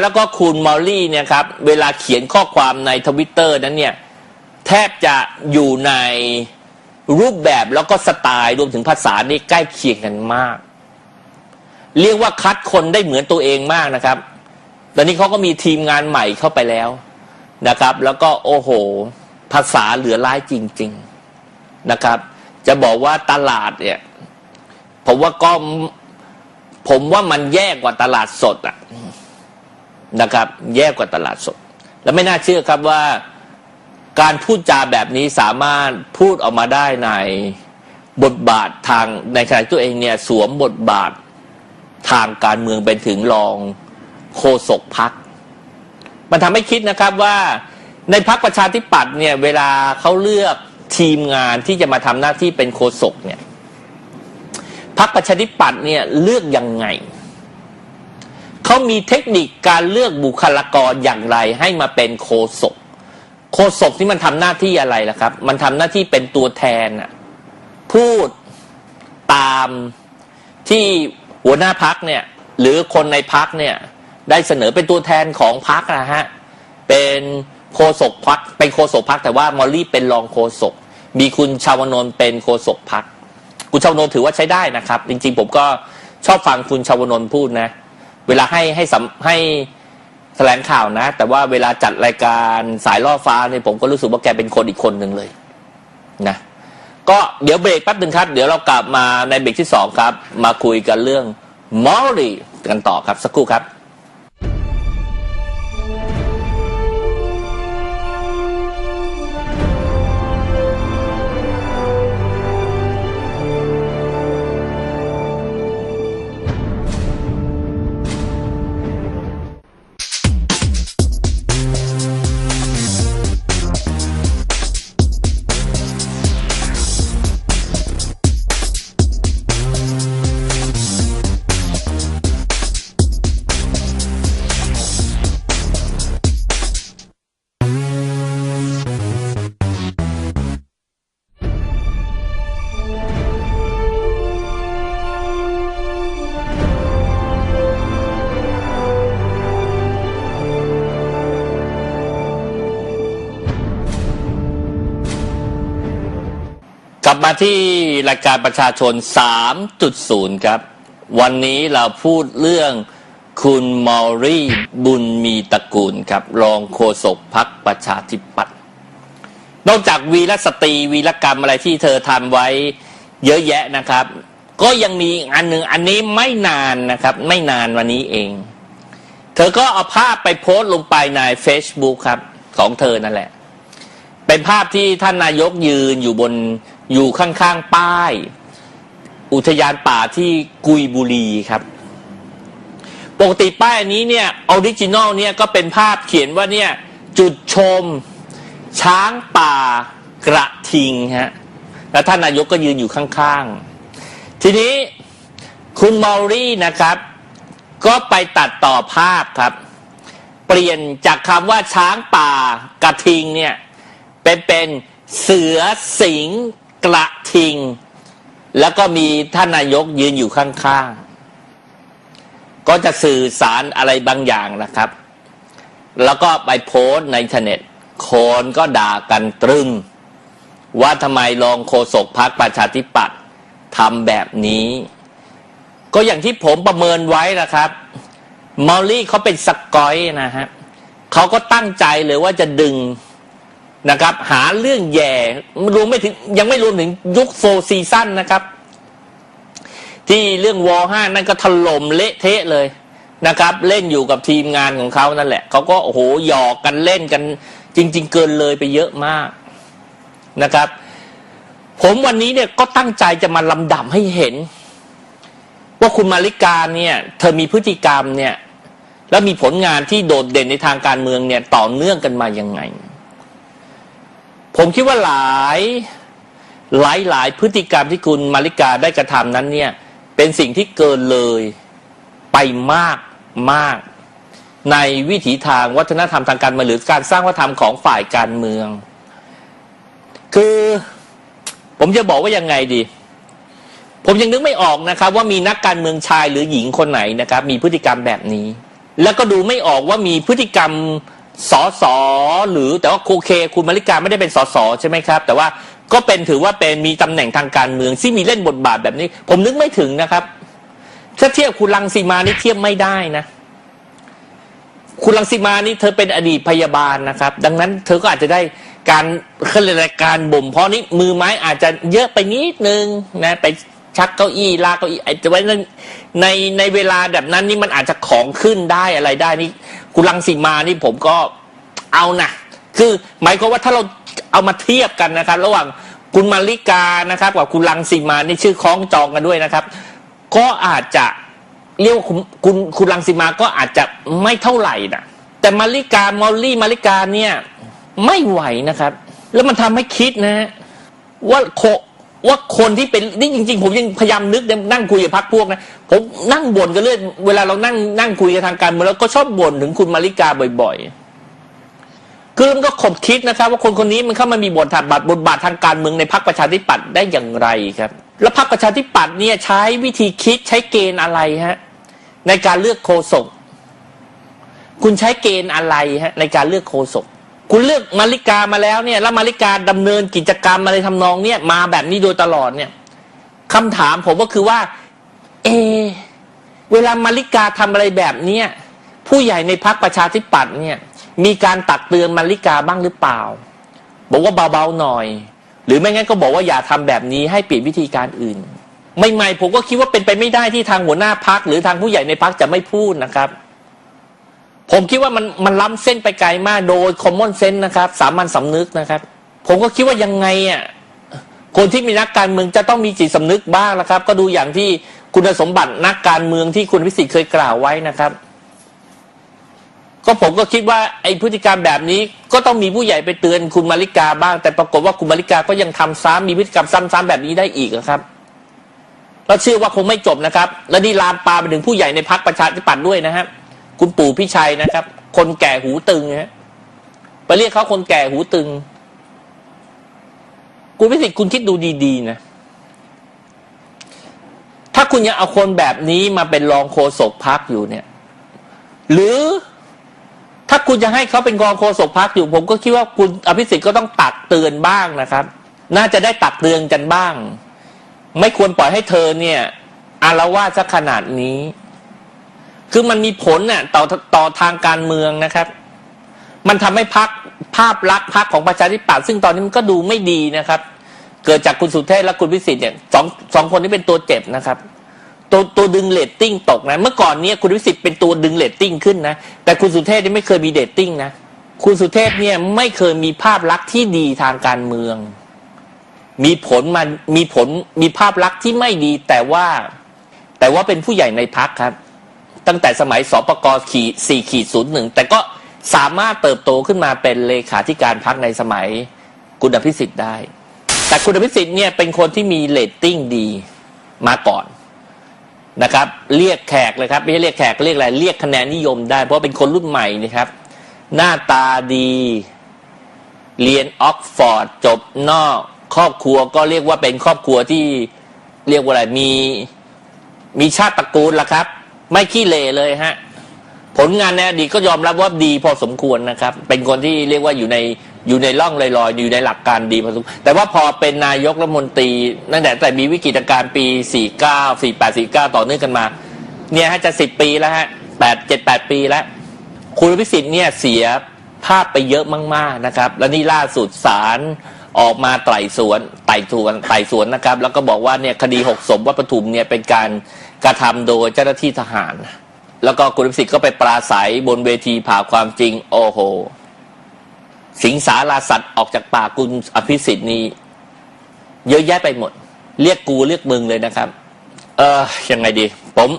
แล้วก็คุณมอลลี่เนี่ยครับ เวลาเขียนข้อความในทวิตเตอร์นั้นเนี่ย แทบจะอยู่ในรูปแบบแล้วก็สไตล์รวมถึงภาษานี่ใกล้เคียงกันมาก เรียกว่าคัดคนได้เหมือนตัวเองมากนะครับ ตอนนี้เขาก็มีทีมงานใหม่เข้าไปแล้วนะครับ แล้วก็โอ้โห ภาษาเหลือร้ายจริง ๆนะครับ จะบอกว่าตลาดเนี่ย ผมว่าก็ผมว่ามันแย่กว่าตลาดสดอะ นะครับ แย่กว่าตลาดสด แล้วไม่น่าเชื่อครับว่าการพูดจาแบบนี้สามารถพูดออกมาได้ในบทบาททางในขณะตัวเองเนี่ยสวมบทบาททางการเมืองเป็นถึงรองโฆษกพัก มันทำให้คิดนะครับว่าในพักประชาธิปัตย์เนี่ยเวลาเขาเลือกทีมงานที่จะมาทำหน้าที่เป็นโฆษกเนี่ยพักประชาธิปัตย์เนี่ยเลือกยังไง เขามีเทคนิคการเลือกบุคลากรอย่างไรให้มาเป็นโฆษกโฆษกที่มันทำหน้าที่อะไรล่ะครับ มันทำหน้าที่เป็นตัวแทนพูดตามที่หัวหน้าพักเนี่ย หรือคนในพักเนี่ย ได้เสนอเป็นตัวแทนของพักนะฮะ เป็นโฆษกพักเป็นโฆษกพักแต่ว่ามอลลี่เป็นรองโฆษกมีคุณชาวนนท์เป็นโฆษกพักคุณชาวนนท์ถือว่าใช้ได้นะครับ จริงๆผมก็ชอบฟังคุณชาวนนท์พูดนะ เวลาให้ให้สัมให้แถลงข่าวนะ แต่ว่าเวลาจัดรายการสายล่อฟ้าเนี่ยผมก็รู้สึกว่าแกเป็นคนอีกคนหนึ่งเลยนะก็เดี๋ยวเบรกแป๊บหนึ่งครับ เดี๋ยวเรากลับมาในเบรกที่สองครับ มาคุยกันเรื่องมอลลี่กันต่อครับสักครู่ครับ บมาที่รายการประชาชน 3.0 ครับ วันนี้เราพูดเรื่องคุณมอรี่บุญมีตระกูลครับ รองโฆษกพักประชาธิปัตย์นอกจากวีรสตรีวีรกรรมอะไรที่เธอทำไว้เยอะแยะนะครับ ก็ยังมีอันหนึ่งอันนี้ไม่นานนะครับ ไม่นานวันนี้เอง เธอก็เอาภาพไปโพสต์ลงไปใน Facebook ครับ ของเธอนั่นแหละ เป็นภาพที่ท่านนายกยืนอยู่บน อยู่ข้างๆป้าย อุทยานป่าที่กุยบุรีครับ ปกติป้ายอันนี้เนี่ยออริจินอลเนี่ยก็เป็นภาพเขียนว่าเนี่ยจุดชม ช้างป่ากระทิงฮะแล้วท่านนายกก็ยืนอยู่ข้างๆ ทีนี้คุณมอรี่นะครับ ก็ไปตัดต่อภาพครับ เปลี่ยนจากคำว่าช้างป่ากระทิงเนี่ยเป็นเป็นเสือสิง กระทิง แล้วก็มีท่านนายกยืนอยู่ข้างๆ ก็จะสื่อสารอะไรบางอย่างนะครับ แล้วก็ไปโพสในอินเทอร์เน็ตคนก็ด่ากันตรึมว่าทำไมรองโฆษกพักประชาธิปัตย์ทำแบบนี้ ก็อย่างที่ผมประเมินไว้นะครับมอลลี่เขาเป็นสกอยนะฮะเขาก็ตั้งใจเลยว่าจะดึง นะครับ หาเรื่องแย่รวมไม่ถึงยังไม่รวมถึงยุคโฟซีซั่นนะครับ ที่เรื่องวอห้านั่นก็ถล่มเละเทะเลยนะครับ เล่นอยู่กับทีมงานของเขานั่นแหละเขาก็โอ้โหหยอกกันเล่นกัน จริง ๆ เกินเลยไปเยอะมากนะครับ ผมวันนี้เนี่ยก็ตั้งใจจะมาลำดับให้เห็น ว่าคุณมาริกาเนี่ย เธอมีพฤติกรรมเนี่ย แล้วมีผลงานที่โดดเด่นในทางการเมืองเนี่ย ต่อเนื่องกันมายังไง ผมคิดว่าหลายหลายหลายพฤติกรรมที่คุณมาริกาได้กระทำนั้นเนี่ยเป็นสิ่งที่เกินเลยไปมากมาก ในวิถีทางวัฒนธรรมทางการเมืองหรือการสร้างวัฒนธรรมของฝ่ายการเมือง คือผมจะบอกว่ายังไงดี ผมยังนึกไม่ออกนะครับ ว่ามีนักการเมืองชายหรือหญิงคนไหนนะครับ มีพฤติกรรมแบบนี้ แล้วก็ดูไม่ออกว่ามีพฤติกรรม สอสอหรือแต่ว่าโอเค คุณมาริกาไม่ได้เป็นสอสอใช่ไหมครับ แต่ว่าก็เป็นถือว่าเป็นมีตำแหน่งทางการเมืองที่มีเล่นบทบาทแบบนี้ ผมนึกไม่ถึงนะครับ ถ้าเทียบคุณลังสีมานี่เทียบไม่ได้นะ คุณลังสีมานี่เธอเป็นอดีตพยาบาลนะครับ ดังนั้นเธอก็อาจจะได้การเขาเรียกอะไรการบ่ม เพราะนี้มือไม้อาจจะเยอะไปนิดนึงนะไปชักเก้าอี้ลากเก้าอี้อ้จะไว้ในในในเวลาแบบนั้นนี่มันอาจจะของขึ้นได้อะไรได้นี่ คุณลังสีมานี่ผมก็เอานะคือหมายความว่าถ้าเราเอามาเทียบกันนะครับ ระหว่างคุณมาริกานะครับ กับคุณลังสีมานี่ชื่อคล้องจองกันด้วยนะครับ ก็อาจจะเรียกว่าคุณคุณคุณลังสีมาก็อาจจะไม่เท่าไหร่นะแต่มาริกามอลลี่มาริกาเนี่ยไม่ไหวนะครับ แล้วมันทำให้คิดนะฮะว่าโค ว่าคนที่เป็นนี่จริง ๆ ผมยังพยายามนึกนั่งคุยกับพักพวกนะผมนั่งบ่นกันเรื่อยเวลาเรานั่งนั่งคุยกันทางการเมืองแล้วก็ชอบบ่นถึงคุณมาริกาบ่อยๆ คือมันก็ขบคิดนะครับ ว่าคนคนนี้มันเข้ามามีบทบาทบทบาททางการเมืองในพรรคประชาธิปัตย์ได้อย่างไรครับ แล้วพรรคประชาธิปัตย์เนี่ยใช้วิธีคิดใช้เกณฑ์อะไรฮะในการเลือกโฆษกคุณใช้เกณฑ์อะไรฮะในการเลือกโฆษก คุณเลือกมาริกามาแล้วเนี่ย แล้วมาริกาดำเนินกิจกรรมอะไรทำนองเนี่ยมาแบบนี้โดยตลอดเนี่ยคำถามผมก็คือว่า เอ เวลามาริกาทำอะไรแบบเนี้ยผู้ใหญ่ในพรรคประชาธิปัตย์เนี่ย มีการตักเตือนมาริกาบ้างหรือเปล่า บอกว่าเบาๆหน่อย หรือไม่งั้นก็บอกว่าอย่าทำแบบนี้ให้เปลี่ยนวิธีการอื่นใหม่ๆผมก็คิดว่าเป็นไปไม่ได้ที่ทางหัวหน้าพักหรือทางผู้ใหญ่ในพักจะไม่พูดนะครับ ผมคิดว่ามันมันล้ำเส้นไปไกลมากโดย common sense นะครับ สามัญสำนึกนะครับ ผมก็คิดว่ายังไงอะคนที่มีนักการเมืองจะต้องมีจิตสำนึกบ้างนะครับ ก็ดูอย่างที่คุณสมบัตินักการเมืองที่คุณพิสิทธิ์เคยกล่าวไว้นะครับ ก็ผมก็คิดว่าไอ้พฤติกรรมแบบนี้ ก็ต้องมีผู้ใหญ่ไปเตือนคุณมาริกาบ้าง แต่ปรากฏว่าคุณมาริกาก็ยังทำซ้ำมีพฤติกรรมซ้ำๆแบบนี้ได้อีกนะครับแล้วเชื่อว่าคงไม่จบนะครับ และนี่ลามปามไปถึงผู้ใหญ่ในพักประชาธิปัตย์ด้วยนะครับ คุณปู่พี่ชัยนะครับ คนแก่หูตึงฮะไปเรียกเขาคนแก่หูตึง คุณพิสิทธิ์คุณคิดดูดีๆนะถ้าคุณยังเอาคนแบบนี้มาเป็นรองโฆษกพักอยู่เนี่ย หรือถ้าคุณจะให้เขาเป็นรองโฆษกพักอยู่ ผมก็คิดว่าคุณอภิสิทธิ์ก็ต้องตักเตือนบ้างนะครับ น่าจะได้ตักเตือนกันบ้าง ไม่ควรปล่อยให้เธอเนี่ยอารวาสซะขนาดนี้ คือมันมีผลน่ะต่อต่อทางการเมืองนะครับ มันทำให้พักภาพลักษณ์พักของประชาธิปัตย์ซึ่งตอนนี้มันก็ดูไม่ดีนะครับ เกิดจากคุณสุเทพและคุณพิสิทธิ์เนี่ยสองสองคนนี้เป็นตัวเจ็บนะครับตัวตัวดึงเลตติ้งตกนะเมื่อก่อนเนี้ยคุณพิสิทธิ์เป็นตัวดึงเลตติ้งขึ้นนะแต่คุณสุเทพนี่ไม่เคยมีเดตติ้งนะคุณสุเทพเนี่ยไม่เคยมีภาพลักษณ์ที่ดีทางการเมือง มีผลมามีผลมีภาพลักษณ์ที่ไม่ดีแต่ว่า แต่ว่าเป็นผู้ใหญ่ในพักครับ ตั้งแต่สมัยสปกขีสี่ขีดศูนย์หนึ่งแต่ก็สามารถเติบโตขึ้นมาเป็นเลขาธิการพักในสมัยคุณอภิสิทธิ์ได้ แต่คุณอภิสิทธิ์เนี่ยเป็นคนที่มีเลตติ้งดีมาก่อนนะครับ เรียกแขกเลยครับไม่ใช่เรียกแขกเรียกอะไรเรียกคะแนนนิยมได้ เพราะเป็นคนรุ่นใหม่นะครับ หน้าตาดี เรียนออกฟอร์ดจบนอกครอบครัวก็เรียกว่าเป็นครอบครัวที่เรียกว่าอะไรมีมีชาติตระกูลละครับ ไม่ขี้เลเลยฮะ ผลงานในอดีตก็ยอมรับว่าดีพอสมควรนะครับ เป็นคนที่เรียกว่าอยู่ในอยู่ในร่องลอยๆ อยู่ในหลักการดีพอสมควรแต่ว่าพอเป็นนายกรัฐมนตรีนั่นแหละแต่มีวิกฤตการณ์ปี 49 48 49 ต่อเนื่องกันมา เนี่ยฮะจะ 10 ปีแล้วฮะ8 7 8 ปีแล้ว คุณพิสิทธิ์เนี่ยเสียภาพไปเยอะมากๆนะครับ แล้วนี่ล่าสุดศาลออกมาไต่สวนไต่สวนไต่สวนนะครับ แล้วก็บอกว่าเนี่ยคดีหกสมวัดปทุมเนี่ยเป็นการ กระทำโดยเจ้าหน้าที่ทหาร แล้วก็คุณพิสิทธิ์ก็ไปปราศัยบนเวทีผ่าความจริง โอ้โห สิงสาราสัตว์ออกจากปากคุณอภิสิทธิ์นี้ เยอะแยะไปหมด เรียกกูเรียกมึงเลยนะครับ เออยังไงดี ผม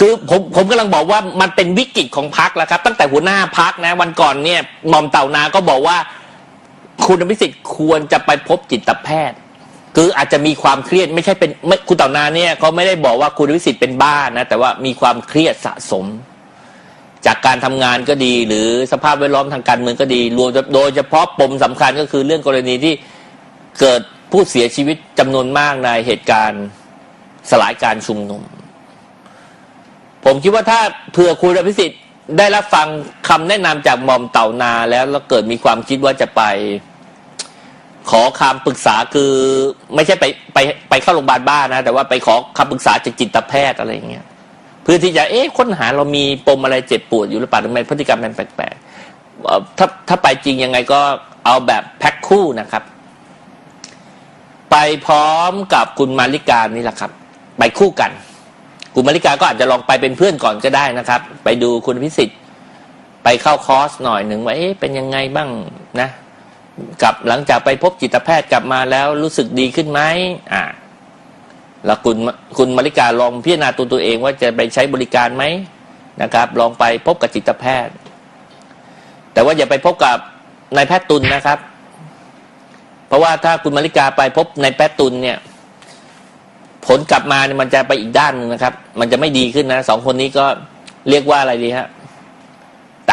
คือผมผมกำลังบอกว่ามันเป็นวิกฤตของพักแล้วครับ ตั้งแต่หัวหน้าพักนะ วันก่อนเนี่ยหม่อมเต่านาก็บอกว่า คุณอภิสิทธิ์ควรจะไปพบจิตแพทย์ คืออาจจะมีความเครียดไม่ใช่เป็นไม่คุณเต่านาเนี่ยเขาไม่ได้บอกว่าคุณอภิสิทธิ์เป็นบ้านะ แต่ว่ามีความเครียดสะสม จากการทำงานก็ดี หรือสภาพแวดล้อมทางการเมืองก็ดีรวมโดยเฉพาะปมสำคัญก็คือเรื่องกรณีที่เกิดผู้เสียชีวิตจำนวนมากในเหตุการณ์สลายการชุมนุม ผมคิดว่าถ้าเผื่อคุณอภิสิทธิ์ได้รับฟังคำแนะนำจากหม่อมเต่านาแล้วแล้วเกิดมีความคิดว่าจะไป ขอคำปรึกษาคือไม่ใช่ไปไปไปเข้าโรงพยาบาลบ้านะ แต่ว่าไปขอคำปรึกษาจากจิตแพทย์อะไรอย่างเงี้ยเพื่อที่จะเอ๊ะค้นหาเรามีปมอะไรเจ็บปวดอยู่หรือเปล่าทำไมพฤติกรรมมันแปลกๆถ้าถ้าไปจริงยังไงก็เอาแบบแพ็คคู่นะครับ ไปพร้อมกับคุณมาริกานี่แหละครับ ไปคู่กัน คุณมาริกาก็อาจจะลองไปเป็นเพื่อนก่อนก็ได้นะครับ ไปดูคุณพิสิทธิ์ ไปเข้าคอร์สหน่อยหนึ่งว่าเอ๊ะเป็นยังไงบ้างนะ กลับหลังจากไปพบจิตแพทย์กลับมาแล้วรู้สึกดีขึ้นไหมอ่าแล้วคุณคุณมาริกาลองพิจารณาตัวตัวเองว่าจะไปใช้บริการไหมนะครับ ลองไปพบกับจิตแพทย์ แต่ว่าอย่าไปพบกับนายแพทย์ตุลนะครับ เพราะว่าถ้าคุณมาริกาไปพบนายแพทย์ตุลเนี่ย ผลกลับมาเนี่ยมันจะไปอีกด้านหนึ่งนะครับ มันจะไม่ดีขึ้นนะสองคนนี้ก็เรียกว่าอะไรดีฮะ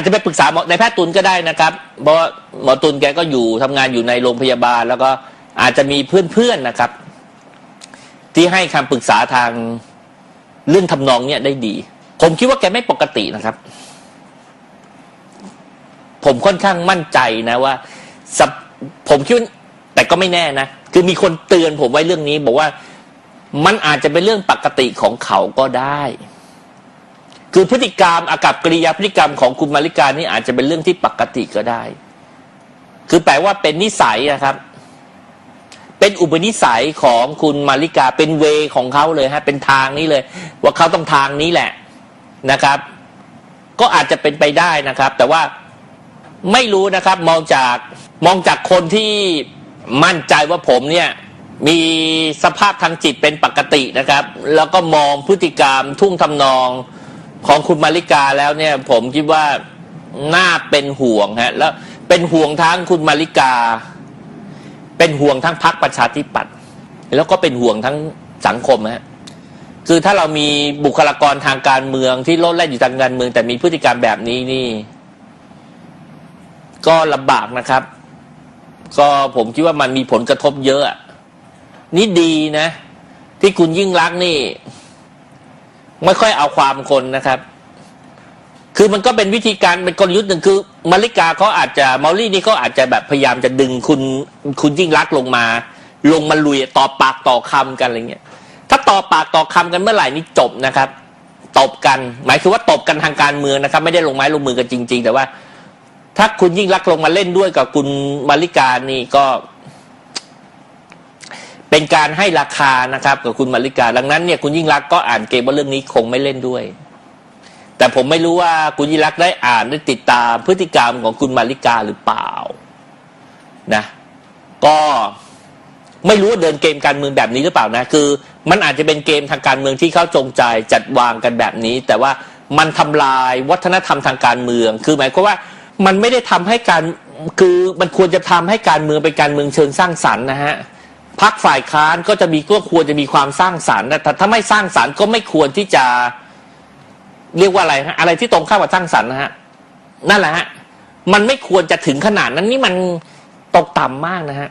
อาจจะไปปรึกษาหมอในแพทย์ตุลก็ได้นะครับเพราะหมอตุลแกก็อยู่ทำงานอยู่ในโรงพยาบาล แล้วก็อาจจะมีเพื่อนๆนะครับ ที่ให้คำปรึกษาทางเรื่องทำนองเนี่ยได้ดี ผมคิดว่าแกไม่ปกตินะครับ ผมค่อนข้างมั่นใจนะว่าผมคิดแต่ก็ไม่แน่นะคือมีคนเตือนผมไว้เรื่องนี้ บอกว่ามันอาจจะเป็นเรื่องปกติของเขาก็ได้ คือพฤติกรรมอากับกริยาพฤติกรรมของคุณมาริกานี่อาจจะเป็นเรื่องที่ปกติก็ได้ คือแปลว่าเป็นนิสัยนะครับ เป็นอุปนิสัยของคุณมาริกาเป็นเวของเขาเลยฮะเป็นทางนี้เลย ว่าเขาต้องทางนี้แหละนะครับ ก็อาจจะเป็นไปได้นะครับ แต่ว่าไม่รู้นะครับมองจากมองจากคนที่มั่นใจว่าผมเนี่ยมีสภาพทางจิตเป็นปกตินะครับ แล้วก็มองพฤติกรรมทุ่งทำนอง ของคุณมาริกาแล้วเนี่ย ผมคิดว่าน่าเป็นห่วงฮะ แล้วเป็นห่วงทั้งคุณมาริกา เป็นห่วงทั้งพรรคประชาธิปัตย์แล้วก็เป็นห่วงทั้งสังคมฮะคือถ้าเรามีบุคลากรทางการเมืองที่โลดแล่นอยู่ทางการเมือง แต่มีพฤติกรรมแบบนี้นี่ ก็ลำบากนะครับ ก็ผมคิดว่ามันมีผลกระทบเยอะนี่ดีนะ ที่คุณยิ่งรักนี่ ไม่ค่อยเอาความคนนะครับ คือมันก็เป็นวิธีการเป็นกลยุทธ์หนึ่งคือมาริกาเขาอาจจะมอลลี่นี่เขาอาจจะแบบพยายามจะดึงคุณคุณยิ่งรักลงมา ลงมาลุยต่อปากต่อคำกันอะไรเงี้ยถ้าต่อปากต่อคำกันเมื่อไหร่นี่จบนะครับตบกัน หมายคือว่าตบกันทางการเมืองนะครับ ไม่ได้ลงไม้ลงมือกันจริง ๆ แต่ว่า ถ้าคุณยิ่งรักลงมาเล่นด้วยกับคุณมาริกานี่ก็ เป็นการให้ราคานะครับกับคุณมาริกา ดังนั้นเนี่ยคุณยิ่งรักก็อ่านเกมว่าเรื่องนี้คงไม่เล่นด้วย แต่ผมไม่รู้ว่าคุณยิ่งรักได้อ่านได้ติดตามพฤติกรรมของคุณมาริกาหรือเปล่านะ ก็ไม่รู้ว่าเดินเกมการเมืองแบบนี้หรือเปล่านะ คือ มันอาจจะเป็นเกมทางการเมืองที่เขาจงใจจัดวางกันแบบนี้ แต่ว่ามันทำลายวัฒนธรรมทางการเมือง คือหมายความว่ามันไม่ได้ทำให้การคือมันควรจะทำให้การเมืองเป็นการเมืองเชิงสร้างสรรค์นะฮะ พักฝ่ายค้านก็จะมีก็ควรจะมีความสร้างสรรค์นะแต่ถ้าไม่สร้างสรรค์ก็ไม่ควรที่จะเรียกว่าอะไรฮะอะไรที่ตรงข้ามกับสร้างสรรค์นะฮะนั่นแหละฮะมันไม่ควรจะถึงขนาดนั้นนี่มันตกต่ำมากนะฮะ